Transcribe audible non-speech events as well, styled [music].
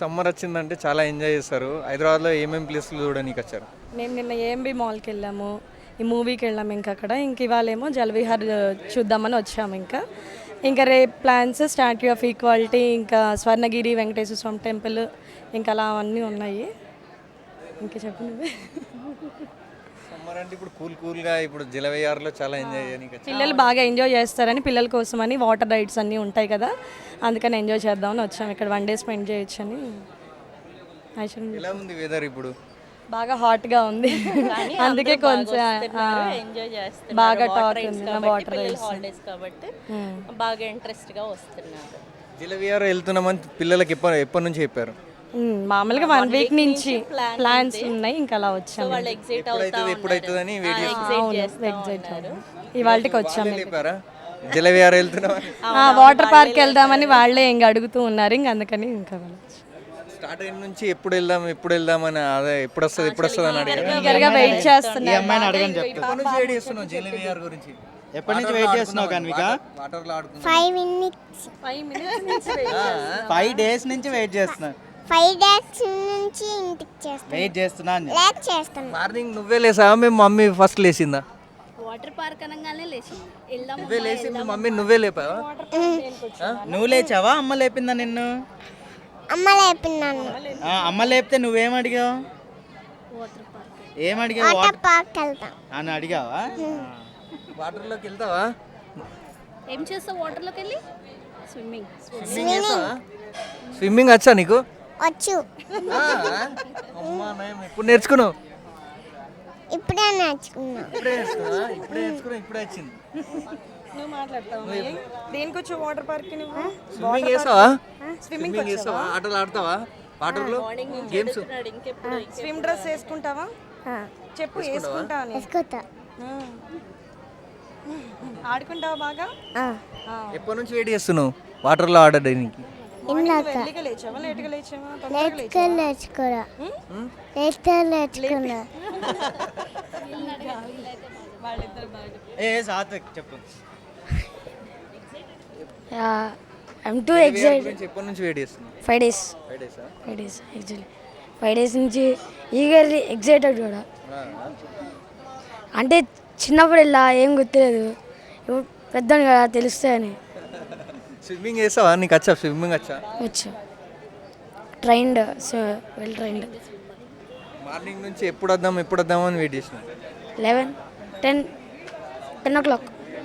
Summer వచ్చిందంటే చాలా enjoy చేస్తారు. హైదరాబాద్లో ఏమేమి ప్లేస్లు చూడడానికి వచ్చారు? మేము నిన్న ఏఎంబి మాల్కి వెళ్ళాము. ఈ మూవీకి వెళ్ళాము ఇంకా అక్కడ. ఇంక ఇవాళేమో జలవిహార్ చూద్దామని వచ్చాము ఇంకా. ఇంకా రేపు ప్లాన్స్ స్టాట్యూ ఆఫ్ ఈక్వాలిటీ ఇంకా స్వర్ణగిరి వెంకటేశ్వర స్వామి టెంపుల్ ఇంకా అలా అవన్నీ ఉన్నాయి. ఇంకా చెప్పండి సమ్మర్ అంటే ఇప్పుడు కూల్ కూల్గా ఇప్పుడు జలవయ్యారులో చాలా ఎంజాయ్ చేయడానికి పిల్లలు బాగా ఎంజాయ్ చేస్తారని పిల్లల కోసమని వాటర్ రైడ్స్ అన్నీ ఉంటాయి కదా అందుకని ఎంజాయ్ చేద్దామని వచ్చాము ఇక్కడ వన్ డే స్పెండ్ చేయొచ్చని ఐశ్వర్యం ఎలా ఉంది వెదర్ ఇప్పుడు? బాగా హాట్గా ఉంది. [laughs] అందుకే కొంచెం ఎంజాయ్ చేస్తున్నారు. బాగా టాక్ ఉంది వాటర్ రైడ్స్ హాలిడేస్ కాబట్టి బాగా ఇంట్రెస్ట్గా వస్తున్నారు. జలవిహార్ వెళ్తున్నామని పిల్లలకి ఎప్పటి ఎప్పటి నుంచి చెప్పారు. మామూలుగా వన్ వీక్ నుంచి ప్లాన్స్ ఉన్నాయి. ఇంకా అలా వచ్చాము. వాళ్ళు ఎగ్జైట్ అవుతా ఎప్పుడైతుంది ఎప్పుడైతుందని ఎగ్జైట్ ఇవాళకి వచ్చాము చెప్పారా? జలవిహార్ వెళ్తున్నామని వాటర్ పార్క్ వెళ్దామని వాళ్ళే ఇంక అడుగుతూ ఉన్నారు. ఇంక అందుకని ఇంకా. స్టార్ట్ అయిన నుంచి ఎప్పుడు వెళ్దాం ఎప్పుడు వెళ్దామని అదే ఎప్పుడు వస్తుంది ఎప్పుడు వస్తుంది అని అడిగారు? వెయిట్ చేస్తున్నారు. అమ్మాయిని అడగని చెప్తా ఎప్పటి నుంచి వెయిట్ చేస్తున్నావు జలవిహార్ గురించి? ఎప్పటి నుంచి వెయిట్ చేస్తున్నావు కన్విక ఫైవ్ మినిట్స్ ఫైవ్ మినిట్స్ నుంచి ఫైవ్ డేస్ నుంచి వెయిట్ చేస్తున్నా. ఫైవ్ డేస్ నుంచి ఇంటికి చేస్తాను. వెయిట్ చేస్తున్నా అని చెప్పు. లేట్ చేస్తాను. మార్నింగ్ నువ్వే లేసావా? మేము మమ్మీ ఫస్ట్ లేచిందా? వాటర్ పార్క్ అనగానే లేచింది. వెళ్దాం నువ్వే లేచి మీ మమ్మీ నువ్వే లేపావా? నువ్వు లేచావా? అమ్మ లేపిందా నిన్ను? అమ్మ లేపినాను ఆ, అమ్మ లేపితే నువ్వేం అడిగావు? ఏం అడిగావు? వాటర్ పార్క్ వెళ్తాం. అని అడిగావా? వాటర్లోకి వెళ్తావా? ఏం చేస్తావు? వాటర్లోకి వెళ్ళి? స్విమ్మింగ్. స్విమ్మింగ్ స్విమ్మింగ్ వచ్చా నీకు? వచ్చు. ఎప్పుడు నేర్చుకున్నావు? ఇప్పుడే నేర్చుకున్నా. ఇప్పుడే నేర్చుకున్నా ఇప్పుడే నేర్చుకున్నా ఇప్పుడే వచ్చింది. నువ్వు మాట్లాడతావు దేనికి వచ్చి వాటర్ పార్క్? నువ్వు స్విమ్మింగ్ చేస్తావా స్విమ్మింగ్ ఆటలు ఆడతావా? వాటర్లో? గేమ్స్ స్విమ్ డ్రెస్ వేసుకుంటావా? చెప్పు వేసుకుంటా అని వేసుకుంటా. ఆడుకుంటావా బాగా? ఎప్పటి నుంచి వెయిట్ చేస్తున్నావు? వాటర్లో ఆడడానికి. ఇందాక ఎర్లీగా లేచావా? లేట్గా లేచావా? లేట్గా నేర్చుకోరా లేట్గా నేర్చుకున్నా [laughs] ఏ సాత్విక్ చెప్పు. ఐమ్ టూ ఎప్పటి నుంచి వెయిట్ ఫైవ్ డేస్ ఫైవ్ డేసా five days actually five days నుంచి ఈగర్లీ ఎగ్జైటెడ్ కూడా. అంటే చిన్నప్పుడు ఇలా ఏం గుర్తులేదు. ఇప్పుడు పెద్దను కదా తెలుస్తాయని స్విమ్మింగ్ చేస్తావా? నీకు వచ్చా స్విమ్మింగ్ వచ్చా? వచ్చు. Trained so well trained. Morning నుంచి ఎప్పుడు వద్దాం ఎప్పుడు వద్దాం అని వెయిట్ చేసిన లెవెన్ టెన్ టెన్ ఓ క్లాక్.